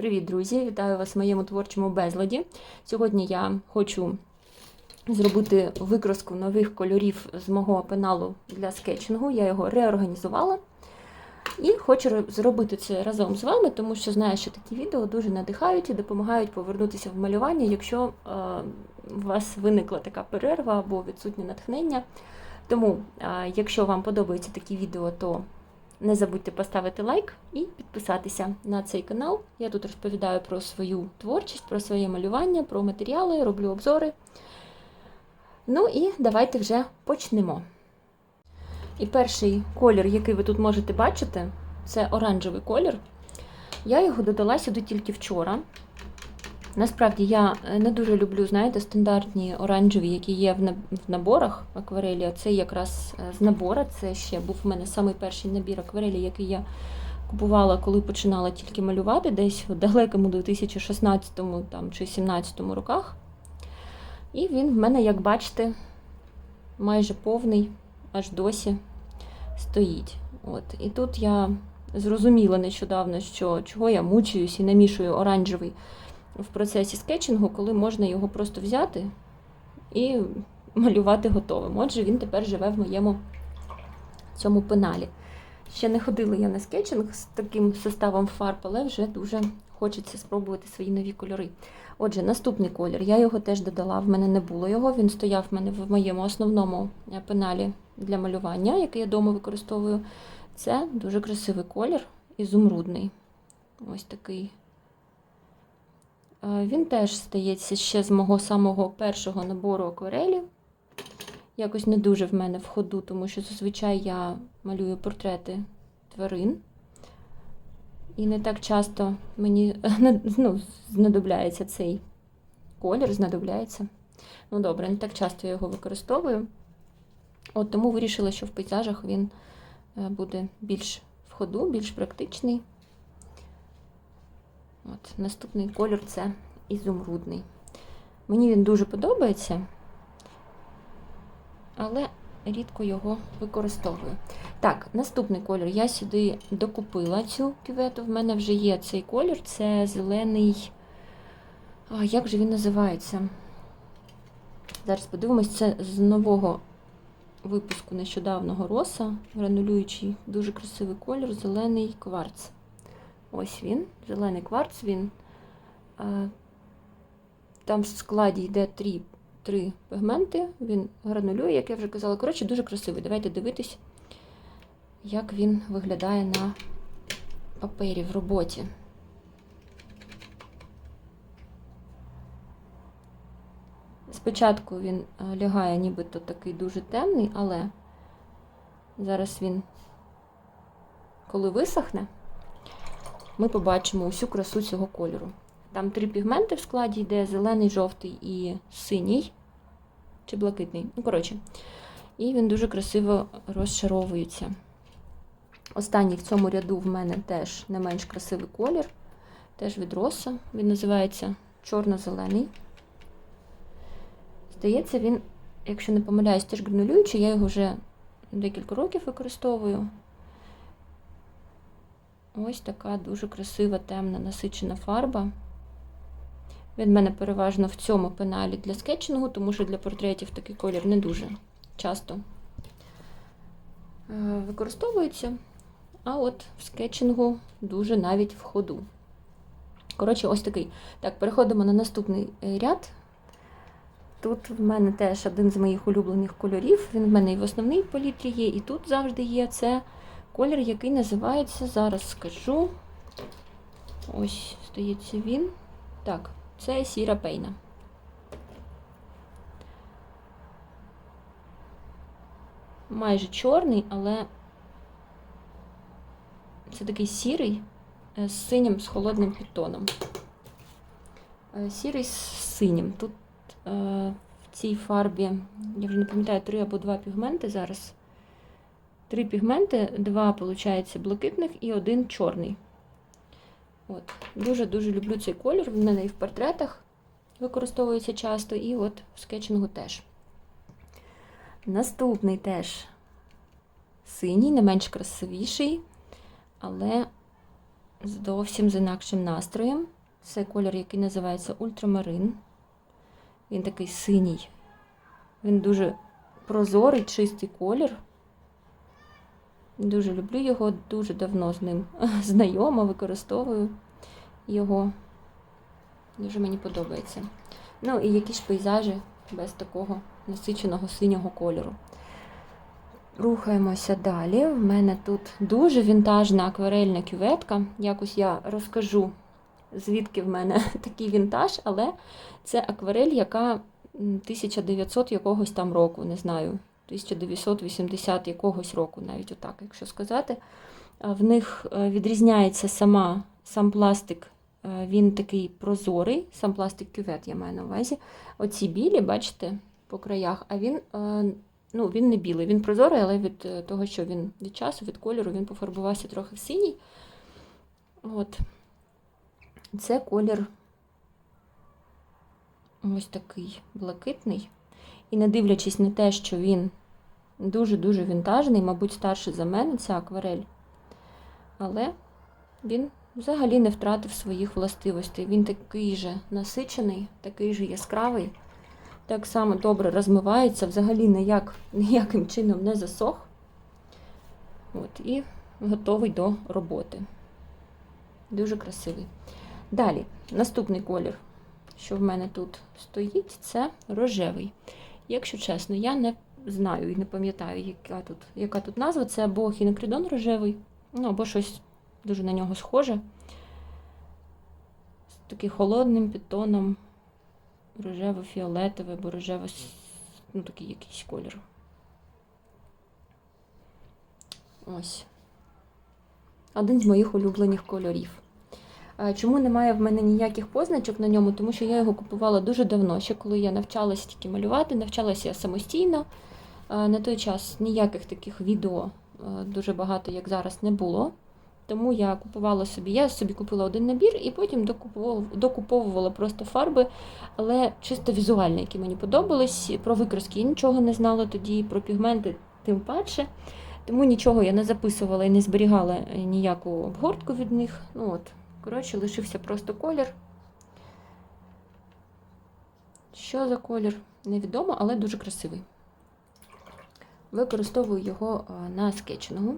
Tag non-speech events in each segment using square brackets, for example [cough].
Привіт, друзі! Вітаю вас в моєму творчому безладі. Сьогодні я хочу зробити викраску нових кольорів з мого пеналу для скетчингу. Я його реорганізувала. І хочу зробити це разом з вами, тому що знаю, що такі відео дуже надихають і допомагають повернутися в малювання, якщо е, у вас виникла така перерва або відсутнє натхнення. Тому, е, якщо вам подобаються такі відео, то не забудьте поставити лайк і підписатися на цей канал. Я тут розповідаю про свою творчість, про своє малювання, про матеріали, роблю обзори. Ну і давайте вже почнемо. І перший колір, який ви тут можете бачити, це оранжевий колір. Я його додала сюди тільки вчора. Насправді я е, не дуже люблю, знаєте, стандартні оранжеві, які є в наборах акварелі. Це якраз е, з набора. Це ще був в мене самий перший набір акварелі, який я купувала, коли починала тільки малювати, десь в далекому 2016 там, чи 2017 роках. І він в мене, як бачите, майже повний, аж досі стоїть. От. І тут я зрозуміла нещодавно, що чого я мучуюсь і намішую оранжевий в процесі скетчингу, коли можна його просто взяти і малювати готовим. Отже, він тепер живе в моєму цьому пеналі. Ще не ходила я на скетчинг з таким составом фарб, але вже дуже хочеться спробувати свої нові кольори. Отже, наступний колір. Я його теж додала, в мене не було його. Він стояв в мене в моєму основному пеналі для малювання, який я вдома використовую. Це дуже красивий колір, ізумрудний. Ось такий. Е, Він теж стається ще з мого самого першого набору акварелів. Якось не дуже в мене в ходу, тому що зазвичай я малюю портрети тварин. І не так часто мені [laughs] ну, знадобляється цей колір, знадобляється. Ну добре, не так часто я його використовую. От тому вирішила, що в пейзажах він е, буде більш в ходу, більш практичний. От, наступний колір це ізумрудний. Мені він дуже подобається, але рідко його використовую. Так, наступний колір. Я сюди докупила цю кювету. В мене вже є цей колір, це зелений. А, як же він називається? Зараз подивимось, це з нового випуску нещодавного роса, гранулюючий, дуже красивий колір, зелений кварц. Ось він, зелений кварц, він. А, там в складі йде три, три пігменти, він гранулює, як я вже казала. Коротше, дуже красивий. Давайте дивитись, як він виглядає на папері в роботі. Спочатку він е, лягає нібито такий дуже темний, але зараз він, коли висохне, ми побачимо усю красу цього кольору. Там три пігменти в складі йде: зелений, жовтий і синій, чи блакитний. Ну, коротше. І він дуже красиво розшаровується. Останній в цьому ряду в мене теж не менш красивий колір, теж від роса. Він називається чорно-зелений. Здається, він, якщо не помиляюсь, теж гранулюючий, я його вже декілька років використовую. Ось така дуже красива, темна, насичена фарба. Він в мене переважно в цьому пеналі для скетчингу, тому що для портретів такий колір не дуже часто е, використовується. А от в скетчингу дуже навіть в ходу. Коротше, ось такий. Так, переходимо на наступний е, ряд. Тут в мене теж один з моїх улюблених кольорів. Він в мене і в основній палітрі є, і тут завжди є. Це колір, який називається, зараз скажу. Ось, здається, він. Так, це сіра пейна. Майже чорний, але це такий сірий е, з синім, з холодним підтоном. Е, Сірий з синім. Тут е, в цій фарбі, я вже не пам'ятаю, три або два пігменти зараз. Три пігменти, два, виходить, блакитних і один чорний. От. Дуже-дуже люблю цей колір. В мене і в портретах використовується часто, і от в скетчингу теж. Наступний теж синій, не менш красивіший, але зовсім з інакшим настроєм. Це колір, який називається ультрамарин. Він такий синій. Він дуже прозорий, чистий колір. Дуже люблю його, дуже давно з ним [laughs] знайома, використовую його. Дуже мені подобається. Ну і які ж пейзажі без такого насиченого синього кольору. Рухаємося далі. В мене тут дуже вінтажна акварельна кюветка. Якось я розкажу, звідки в мене [laughs] такий вінтаж, але це акварель, яка 1900 якогось там року, не знаю, 1980 якогось року, навіть отак, якщо сказати. В них е, відрізняється сама, сам пластик, е, він такий прозорий, сам пластик кювет я маю на увазі. Оці білі, бачите, по краях, а він, е, ну, він не білий, він прозорий, але від того, що він від часу, від кольору, він пофарбувався трохи в синій. От. Це колір ось такий блакитний. І не дивлячись на те, що він дуже-дуже вінтажний, мабуть, старший за мене, це акварель. Але він взагалі не втратив своїх властивостей. Він такий же насичений, такий же яскравий, так само добре розмивається, взагалі ніяк, ніяким чином не засох. От, і готовий до роботи. Дуже красивий. Далі, наступний колір, що в мене тут стоїть, це рожевий. Якщо чесно, я не знаю і не пам'ятаю, яка тут, яка тут назва. Це або хінокридон рожевий, ну або щось дуже на нього схоже. З таким холодним підтоном, рожево-фіолетовий або рожево, ну такий якийсь колір. Ось. Один з моїх улюблених кольорів. Чому немає в мене ніяких позначок на ньому? Тому що я його купувала дуже давно, ще коли я навчалася тільки малювати, навчалася я самостійно. На той час ніяких таких відео е, дуже багато, як зараз, не було. Тому я купувала собі, я собі купила один набір і потім докуповувала, просто фарби, але чисто візуальні, які мені подобались. Про викраски я нічого не знала тоді, про пігменти тим паче. Тому нічого я не записувала і не зберігала ніяку обгортку від них. Ну от, коротше, лишився просто колір. Що за колір? Невідомо, але дуже красивий. Використовую його на скетчингу.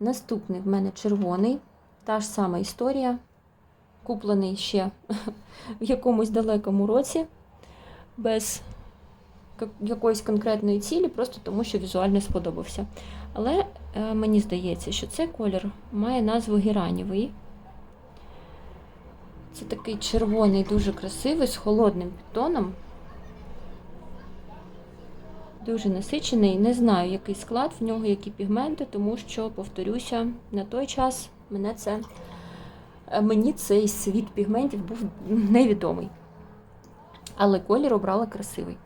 Наступний в мене червоний. Та ж сама історія. Куплений ще [laughs] в якомусь далекому році, без якоїсь конкретної цілі, просто тому що візуально сподобався. Але е, мені здається, що цей колір має назву геранівий. Це такий червоний, дуже красивий, з холодним підтоном. Дуже насичений. Не знаю, який склад в нього, які пігменти, тому що, повторюся, на той час мене це, е, мені цей світ пігментів був невідомий. Але колір обрала красивий.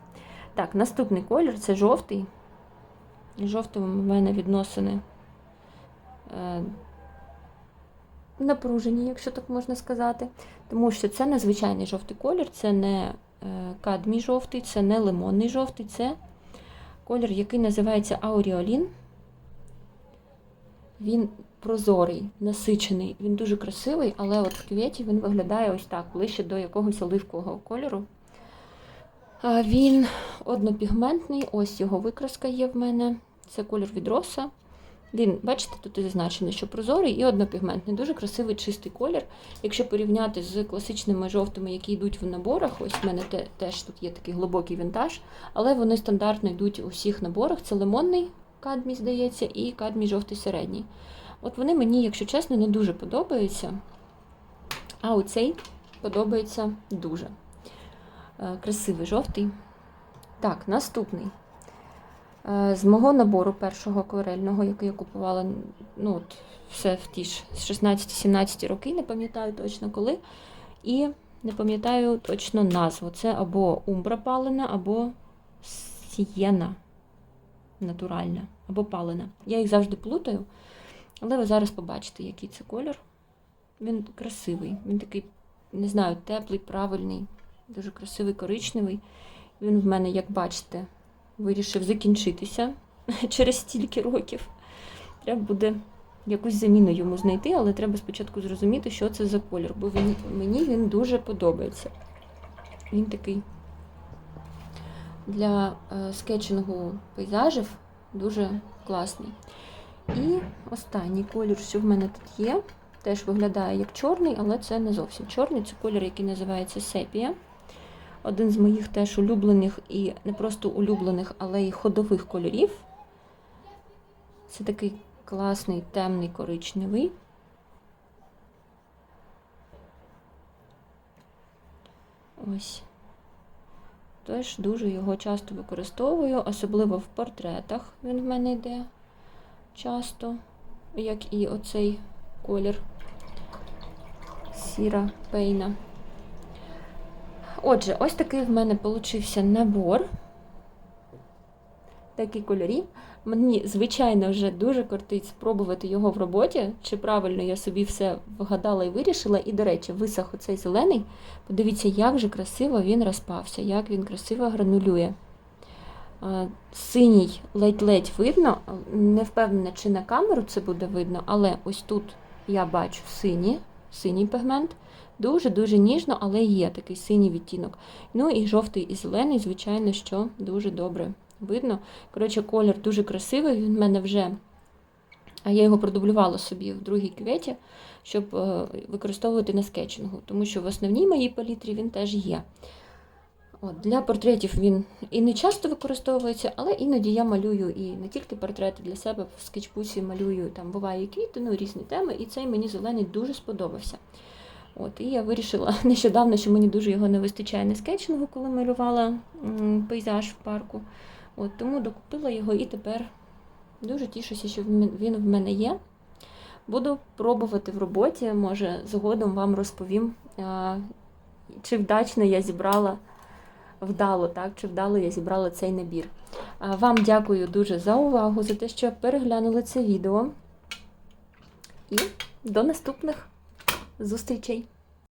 Так, наступний колір це жовтий. Жовтим у мене відносини е, напружені, якщо так можна сказати. Тому що це незвичайний жовтий колір, це не е, кадмій жовтий, це не лимонний жовтий, це колір, який називається ауріолін. Він прозорий, насичений, він дуже красивий, але от в квіті він виглядає ось так, ближче до якогось оливкового кольору. Він однопігментний, ось його викраска є в мене. Це колір від роса. Він, бачите, тут зазначено, що прозорий і однопігментний. Дуже красивий чистий колір. Якщо порівняти з класичними жовтими, які йдуть в наборах, ось в мене те, теж тут є такий глибокий вінтаж, але вони стандартно йдуть у всіх наборах. Це лимонний кадмій, здається, і кадмій жовтий середній. От вони мені, якщо чесно, не дуже подобаються. А оцей подобається дуже. Е, Красивий жовтий. Так, наступний. Е, З мого набору першого акварельного, який я купувала, ну, от, все в ті ж 16-17 роки, не пам'ятаю точно коли. І не пам'ятаю точно назву. Це або умбра палена, або сієна натуральна, або палена. Я їх завжди плутаю, але ви зараз побачите, який це колір. Він красивий, він такий, не знаю, теплий, правильний, дуже красивий, коричневий. Він в мене, як бачите, вирішив закінчитися [laughs] через стільки років. Треба буде якусь заміну йому знайти, але треба спочатку зрозуміти, що це за колір, бо він, мені він дуже подобається. Він такий для е, скетчингу пейзажів дуже класний. І останній колір, що в мене тут є, теж виглядає як чорний, але це не зовсім чорний. Це колір, який називається сепія. Один з моїх теж улюблених і не просто улюблених, але й ходових кольорів. Це такий класний темний коричневий. Ось. Теж дуже його часто використовую, особливо в портретах він в мене йде часто, як і оцей колір сіра пейна. Отже, ось такий в мене получився набор. Такі кольорі. Мені, звичайно, вже дуже кортить спробувати його в роботі, чи правильно я собі все вгадала і вирішила. І, до речі, висох оцей зелений. Подивіться, як же красиво він розпався, як він красиво гранулює. Синій ледь-ледь видно, не впевнена, чи на камеру це буде видно, але ось тут я бачу синій, синій пігмент. Дуже-дуже ніжно, але є такий синій відтінок. Ну і жовтий і зелений, звичайно, що дуже добре видно. Коротше, колір дуже красивий, він в мене вже. А я його продублювала собі в другій кюветі, щоб е, використовувати на скетчингу, тому що в основній моїй палітрі він теж є. От, Для портретів він і не часто використовується, але іноді я малюю і не тільки портрети для себе в скетчбуці малюю, там буває і квіти, ну різні теми, і цей мені зелений дуже сподобався. От, І я вирішила [laughs] нещодавно, що мені дуже його не вистачає на скетчингу, коли малювала пейзаж в парку. От, Тому докупила його і тепер дуже тішуся, що він в мене є. Буду пробувати в роботі, може, згодом вам розповім, чи вдачно я зібрала вдало, так, чи вдало я зібрала цей набір. Вам дякую дуже за увагу, за те, що переглянули це відео. І до наступних Zustrichei.